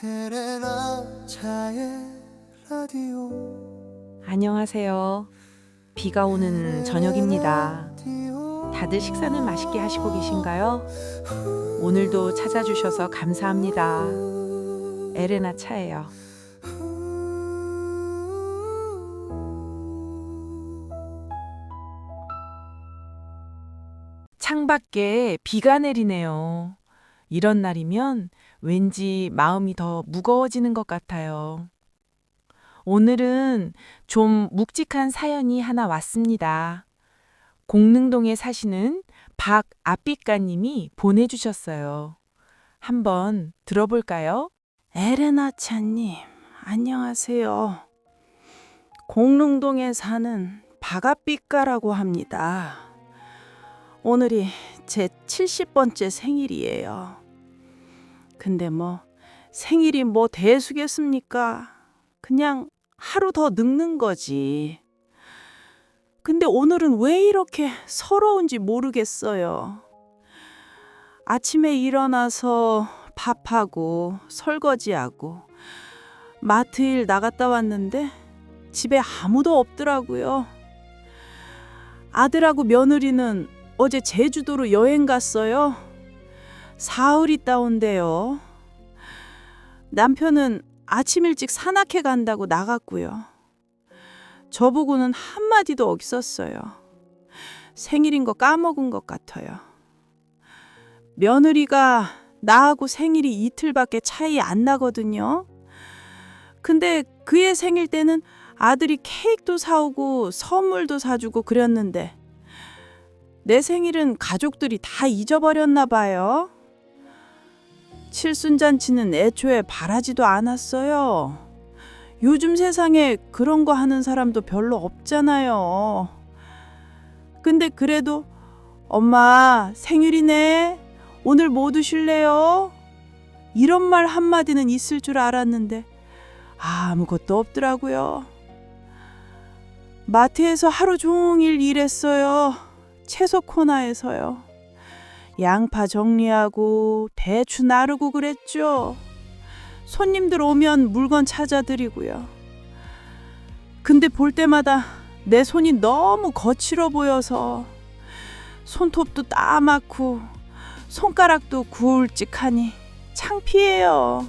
헤레나 차의 라디오 안녕하세요. 비가 오는 저녁입니다. 다들 식사는 맛있게 하시고 계신가요? 오늘도 찾아주셔서 감사합니다. 에레나 차예요. 창밖에 비가 내리네요. 이런 날이면 왠지 마음이 더 무거워지는 것 같아요. 오늘은 좀 묵직한 사연이 하나 왔습니다. 공릉동에 사시는 박아삐까님이 보내주셨어요. 한번 들어볼까요? 에레나 차님, 안녕하세요. 공릉동에 사는 박아삐까라고 합니다. 오늘이 제 70번째 생일이에요. 근데 뭐 생일이 뭐 대수겠습니까? 그냥 하루 더 늙는 거지. 근데 오늘은 왜 이렇게 서러운지 모르겠어요. 아침에 일어나서 밥하고 설거지하고 마트 일 나갔다 왔는데 집에 아무도 없더라고요. 아들하고 며느리는 어제 제주도로 여행 갔어요. 사흘 있다 온대요. 남편은 아침 일찍 산악회 간다고 나갔고요. 저보고는 한마디도 없었어요. 생일인 거 까먹은 것 같아요. 며느리가 나하고 생일이 이틀밖에 차이 안 나거든요. 근데 그의 생일 때는 아들이 케이크도 사오고 선물도 사주고 그랬는데 내 생일은 가족들이 다 잊어버렸나 봐요. 칠순잔치는 애초에 바라지도 않았어요. 요즘 세상에 그런 거 하는 사람도 별로 없잖아요. 근데 그래도 엄마 생일이네. 오늘 뭐 드실래요? 이런 말 한마디는 있을 줄 알았는데 아무것도 없더라고요. 마트에서 하루 종일 일했어요. 채소 코너에서요. 양파 정리하고 배추 나르고 그랬죠. 손님들 오면 물건 찾아드리고요. 근데 볼 때마다 내 손이 너무 거칠어 보여서 손톱도 따맣고 손가락도 굵직하니 창피해요.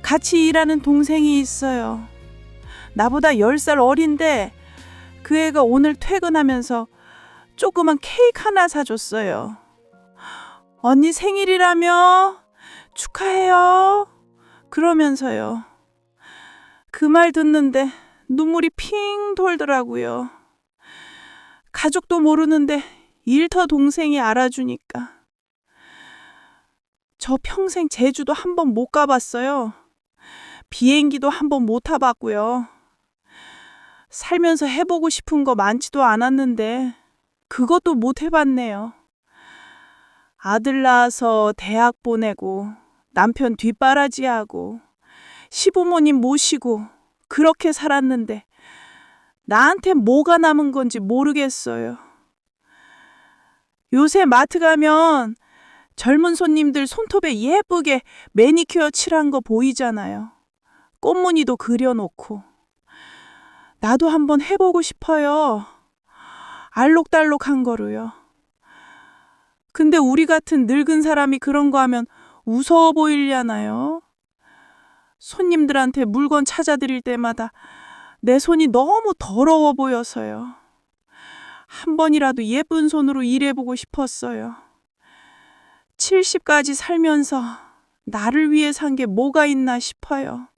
같이 일하는 동생이 있어요. 나보다 10살 어린데 그 애가 오늘 퇴근하면서 조그만 케이크 하나 사줬어요. 언니 생일이라며 축하해요. 그러면서요. 그 말 듣는데 눈물이 핑 돌더라고요. 가족도 모르는데 일터 동생이 알아주니까. 저 평생 제주도 한 번 못 가봤어요. 비행기도 한 번 못 타봤고요. 살면서 해보고 싶은 거 많지도 않았는데 그것도 못 해봤네요. 아들 낳아서 대학 보내고 남편 뒷바라지하고 시부모님 모시고 그렇게 살았는데 나한테 뭐가 남은 건지 모르겠어요. 요새 마트 가면 젊은 손님들 손톱에 예쁘게 매니큐어 칠한 거 보이잖아요. 꽃무늬도 그려놓고. 나도 한번 해보고 싶어요. 알록달록한 거로요. 근데 우리 같은 늙은 사람이 그런 거 하면 무서워 보이려나요? 손님들한테 물건 찾아드릴 때마다 내 손이 너무 더러워 보여서요. 한 번이라도 예쁜 손으로 일해보고 싶었어요. 70까지 살면서 나를 위해 산 게 뭐가 있나 싶어요.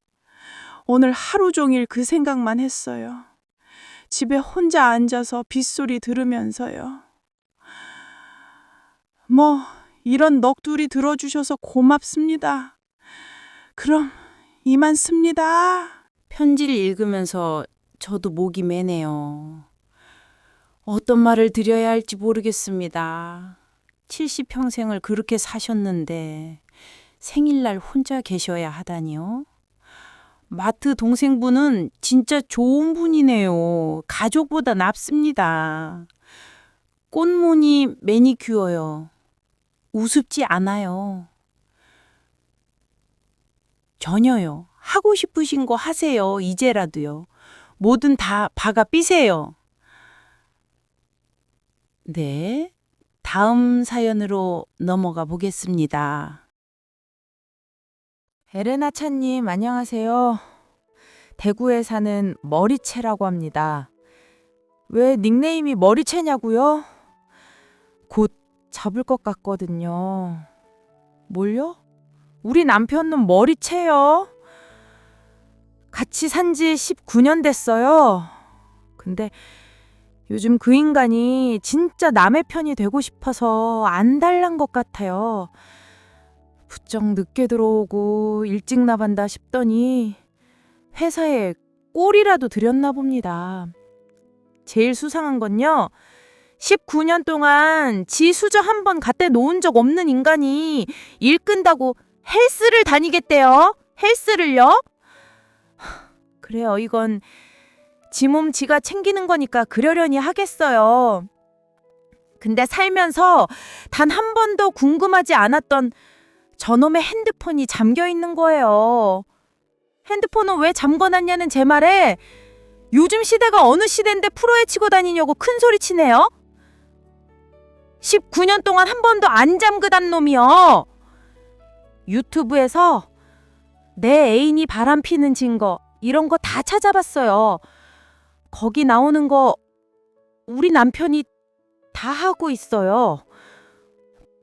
오늘 하루 종일 그 생각만 했어요. 집에 혼자 앉아서 빗소리 들으면서요. 뭐, 이런 넋두리 들어주셔서 고맙습니다. 그럼 이만 씁니다. 편지를 읽으면서 저도 목이 메네요. 어떤 말을 드려야 할지 모르겠습니다. 70평생을 그렇게 사셨는데 생일날 혼자 계셔야 하다니요. 마트 동생분은 진짜 좋은 분이네요. 가족보다 낫습니다. 꽃무늬 매니큐어요. 우습지 않아요. 전혀요. 하고 싶으신 거 하세요. 이제라도요. 뭐든 다 박아 삐세요. 네. 다음 사연으로 넘어가 보겠습니다. 에레나 차님, 안녕하세요. 대구에 사는 머리채라고 합니다. 왜 닉네임이 머리채냐고요? 곧 잡을 것 같거든요. 뭘요? 우리 남편은 머리채요. 같이 산 지 19년 됐어요. 근데 요즘 그 인간이 진짜 남의 편이 되고 싶어서 안 달란 것 같아요. 부쩍 늦게 들어오고 일찍 나간다 싶더니 회사에 꼴이라도 들였나 봅니다. 제일 수상한 건요. 19년 동안 지 수저 한 번 갖다 놓은 적 없는 인간이 일 끈다고 헬스를 다니겠대요. 헬스를요? 하, 그래요. 이건 지 몸 지가 챙기는 거니까 그러려니 하겠어요. 근데 살면서 단 한 번도 궁금하지 않았던 저놈의 핸드폰이 잠겨 있는 거예요. 핸드폰은 왜 잠궈놨냐는 제 말에 요즘 시대가 어느 시대인데 프로에 치고 다니냐고 큰 소리 치네요. 19년 동안 한 번도 안 잠그단 놈이요. 유튜브에서 내 애인이 바람 피는 증거 이런 거 다 찾아봤어요. 거기 나오는 거 우리 남편이 다 하고 있어요.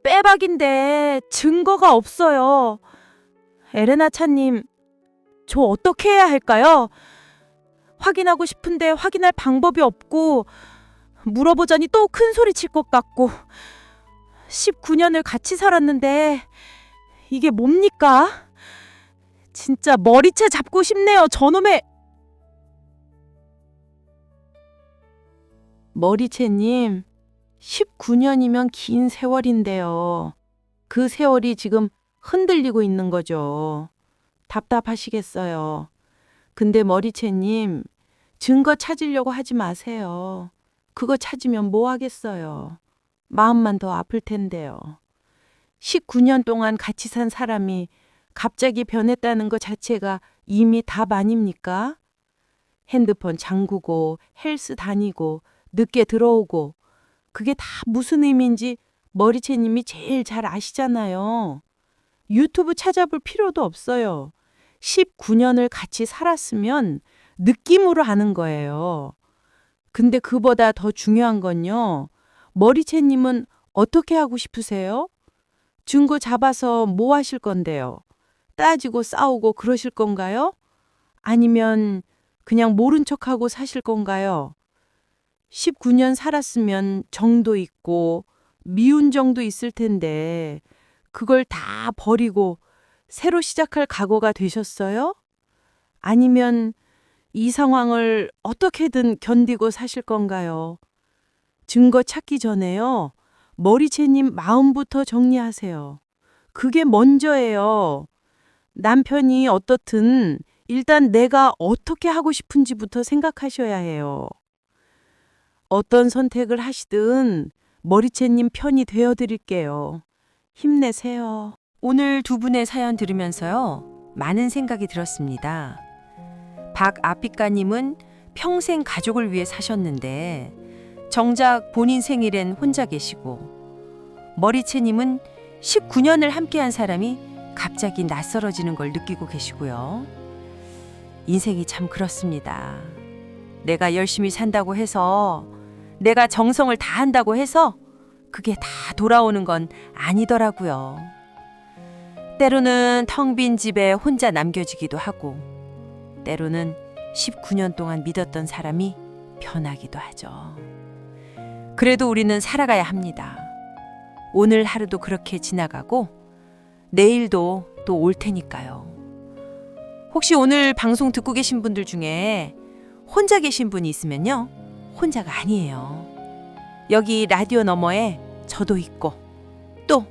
빼박인데 증거가 없어요. 에레나 차님, 저 어떻게 해야 할까요? 확인하고 싶은데 확인할 방법이 없고 물어보자니 또 큰 소리 칠 것 같고 19년을 같이 살았는데 이게 뭡니까? 진짜 머리채 잡고 싶네요. 저놈의 머리채님, 19년이면 긴 세월인데요. 그 세월이 지금 흔들리고 있는 거죠. 답답하시겠어요. 근데 머리채님, 증거 찾으려고 하지 마세요. 그거 찾으면 뭐 하겠어요. 마음만 더 아플 텐데요. 19년 동안 같이 산 사람이 갑자기 변했다는 것 자체가 이미 답 아닙니까? 핸드폰 잠그고 헬스 다니고 늦게 들어오고 그게 다 무슨 의미인지 머리채님이 제일 잘 아시잖아요. 유튜브 찾아볼 필요도 없어요. 19년을 같이 살았으면 느낌으로 아는 거예요. 근데 그보다 더 중요한 건요. 머리채님은 어떻게 하고 싶으세요? 증거 잡아서 뭐 하실 건데요? 따지고 싸우고 그러실 건가요? 아니면 그냥 모른 척하고 사실 건가요? 19년 살았으면 정도 있고 미운 정도 있을 텐데 그걸 다 버리고 새로 시작할 각오가 되셨어요? 아니면 이 상황을 어떻게든 견디고 사실 건가요? 증거 찾기 전에요. 머리채님 마음부터 정리하세요. 그게 먼저예요. 남편이 어떻든 일단 내가 어떻게 하고 싶은지부터 생각하셔야 해요. 어떤 선택을 하시든 머리채님 편이 되어 드릴게요. 힘내세요. 오늘 두 분의 사연 들으면서요. 많은 생각이 들었습니다. 박아피까님은 평생 가족을 위해 사셨는데 정작 본인 생일엔 혼자 계시고 머리채님은 19년을 함께한 사람이 갑자기 낯설어지는 걸 느끼고 계시고요. 인생이 참 그렇습니다. 내가 열심히 산다고 해서 내가 정성을 다한다고 해서 그게 다 돌아오는 건 아니더라고요. 때로는 텅 빈 집에 혼자 남겨지기도 하고, 때로는 19년 동안 믿었던 사람이 변하기도 하죠. 그래도 우리는 살아가야 합니다. 오늘 하루도 그렇게 지나가고, 내일도 또 올 테니까요. 혹시 오늘 방송 듣고 계신 분들 중에 혼자 계신 분이 있으면요. 혼자가 아니에요. 여기 라디오 너머에 저도 있고 또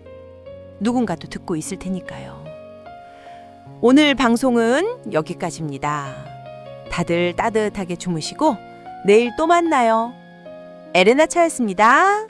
누군가도 듣고 있을 테니까요. 오늘 방송은 여기까지입니다. 다들 따뜻하게 주무시고 내일 또 만나요. 에레나 차였습니다.